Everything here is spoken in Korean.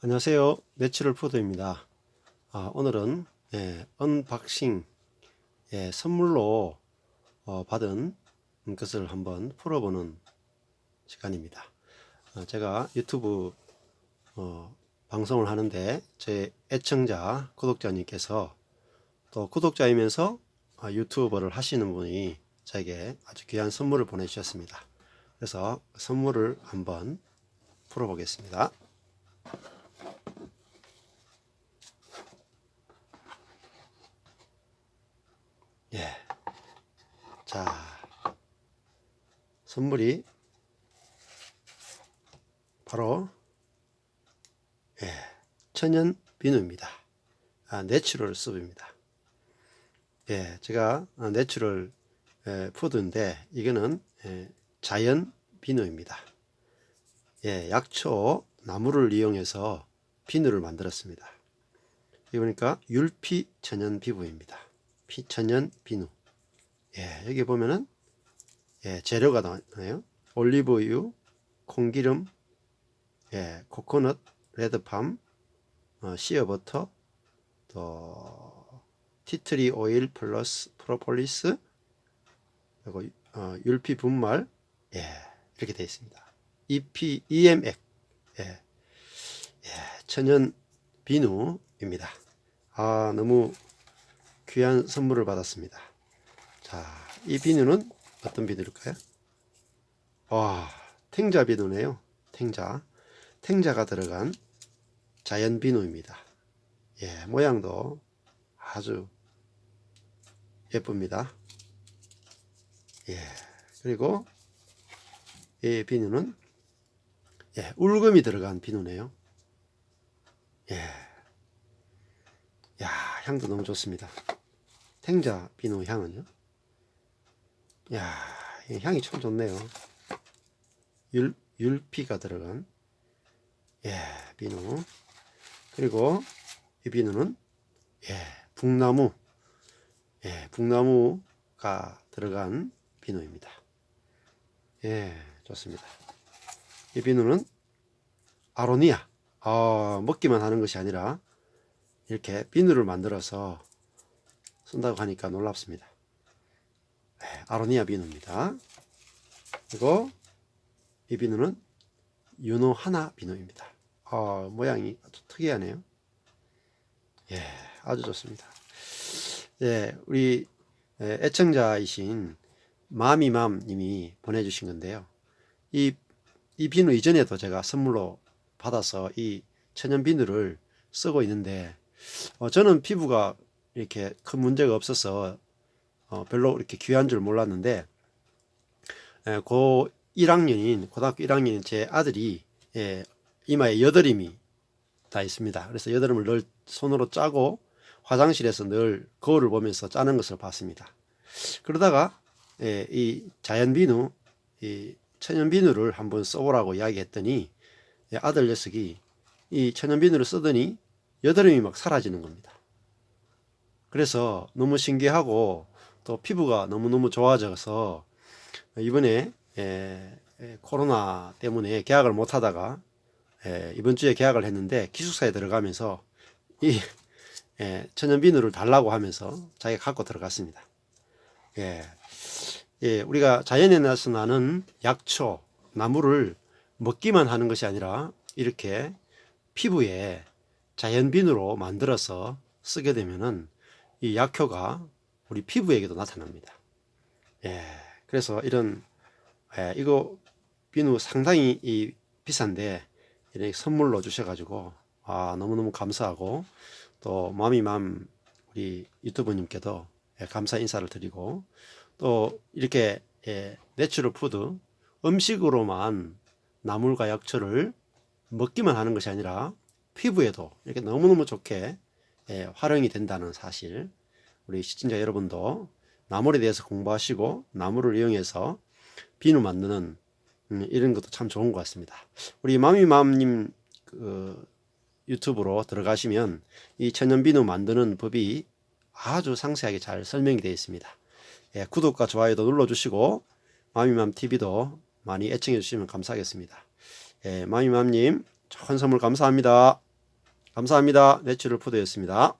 안녕하세요. 내추럴 푸드입니다. 아, 오늘은 예, 언박싱 예, 선물로 어, 받은 것을 한번 풀어보는 시간입니다. 어, 제가 유튜브 어, 방송을 하는데 제 애청자 구독자님께서 또 구독자이면서 아, 유튜버를 하시는 분이 저에게 아주 귀한 선물을 보내주셨습니다. 그래서 선물을 한번 풀어보겠습니다. 예. 자, 선물이 바로 예, 천연 비누입니다. 아, 내추럴 숲입니다. 예, 제가 아, 내추럴 예, 푸드인데 이거는 예, 자연 비누입니다. 예, 약초 나무를 이용해서 비누를 만들었습니다. 이 보니까 율피 천연 피부입니다. 피 천연 비누. 예, 여기 보면은 예, 재료가 나와요. 올리브유, 콩기름, 예, 코코넛, 레드팜, 어, 시어버터, 또 티트리 오일 플러스 프로폴리스, 그리고 어, 율피 분말, 예, 이렇게 되어 있습니다. EP, EMX, 예, 예, 천연 비누입니다. 아, 너무 귀한 선물을 받았습니다. 자, 이 비누는 어떤 비누일까요? 와, 탱자 비누네요. 탱자. 탱자가 들어간 자연 비누입니다. 예, 모양도 아주 예쁩니다. 예, 그리고 이 비누는 예, 울금이 들어간 비누네요. 예, 야, 향도 너무 좋습니다. 탱자 비누 향은요. 야, 이 향이 참 좋네요. 율, 율피가 들어간 예, 비누. 그리고 이 비누는 예, 북나무 예, 북나무가 들어간 비누입니다. 예, 좋습니다. 이 비누는 아로니아. 아, 먹기만 하는 것이 아니라 이렇게 비누를 만들어서 쓴다고 하니까 놀랍습니다. 네, 아로니아 비누입니다. 그리고 이 비누는 유노 하나 비누입니다. 어, 모양이 아주 특이하네요. 예, 아주 좋습니다. 예, 우리 예, 애청자이신 마미맘 님이 보내주신 건데요. 이, 이 비누 이전에도 제가 선물로 받아서 이 천연 비누를 쓰고 있는데 어, 저는 피부가 이렇게 큰 문제가 없어서 어, 별로 이렇게 귀한 줄 몰랐는데 에, 고 1학년인 고등학교 1학년인 제 아들이 예, 이마에 여드름이 다 있습니다. 그래서 여드름을 늘 손으로 짜고 화장실에서 늘 거울을 보면서 짜는 것을 봤습니다. 그러다가 예, 이 자연 비누, 이 천연 비누를 한번 써보라고 이야기했더니 예, 아들 녀석이 이 천연 비누를 쓰더니 여드름이 막 사라지는 겁니다. 그래서 너무 신기하고 또 피부가 너무너무 좋아져서 이번에 에, 에, 코로나 때문에 계약을 못 하다가 에, 이번 주에 계약을 했는데 기숙사에 들어가면서 이 에, 천연 비누를 달라고 하면서 자기가 갖고 들어갔습니다. 예, 예, 우리가 자연에서 나는 약초, 나무를 먹기만 하는 것이 아니라 이렇게 피부에 자연 비누로 만들어서 쓰게 되면은 이 약효가 우리 피부에게도 나타납니다. 예, 그래서 이런 예, 이거 비누 상당히 이 비싼데 이렇게 선물로 주셔가지고 아 너무너무 감사하고 또 마미맘 우리 유튜브님께도 예, 감사 인사를 드리고 또 이렇게 예, 내추럴 푸드 음식으로만 나물과 약초를 먹기만 하는 것이 아니라 피부에도 이렇게 너무너무 좋게 예, 활용이 된다는 사실 우리 시청자 여러분도 나물에 대해서 공부하시고 나물을 이용해서 비누 만드는 음, 이런 것도 참 좋은 것 같습니다. 우리 마미맘님 그 유튜브로 들어가시면 이 천연 비누 만드는 법이 아주 상세하게 잘 설명이 되어 있습니다. 예, 구독과 좋아요도 눌러주시고 마미맘 TV도 많이 애청해 주시면 감사하겠습니다. 예, 마미맘님 좋은 선물 감사합니다. 감사합니다. 내추럴 푸드였습니다.